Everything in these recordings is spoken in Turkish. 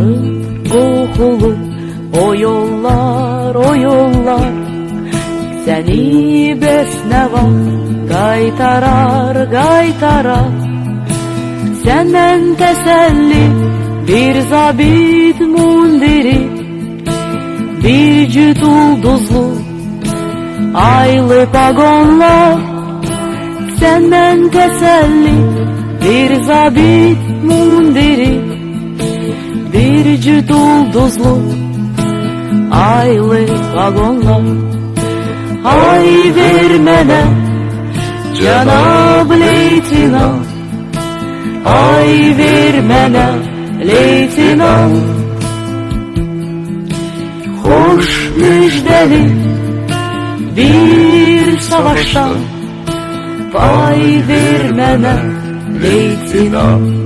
Dağların kohulu o yollar o yollar. Seni besnevan gaytarar gaytarar Senden teselli bir zabit mundiri. Bir cüt ulduzlu aylı pagonla. Senden teselli bir zabit mundiri. Ulduzlu Aylı vagonlar. Ay vermene Cenab leytinant Ay vermene leytinant Hoş müjdeli bir savaştan Pay vermene leytinant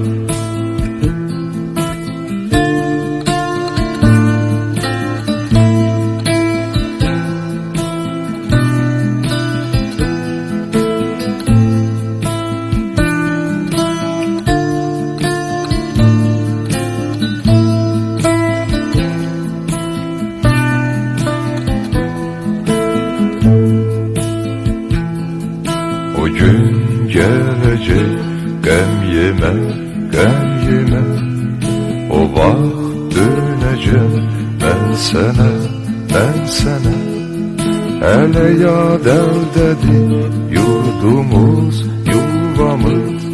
gelecek gem yeme, gem yeme. O vaxt döneceğim ben sana, ben sana Hele yad eldedi yurdumuz, yuvamız.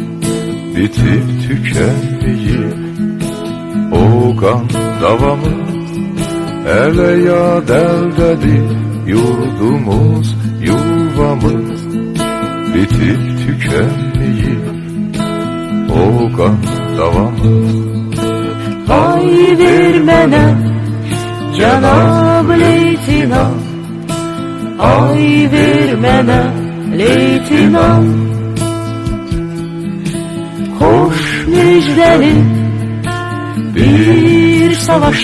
Bitip tükenmeyip o kan davamız. Hele yad eldedi yurdumuz, yuvamız Bitip tükenmeyip o kan davamız Ay vermene Cenab leytinant Ay vermene leytinant Hoş müjdeli bir savaşta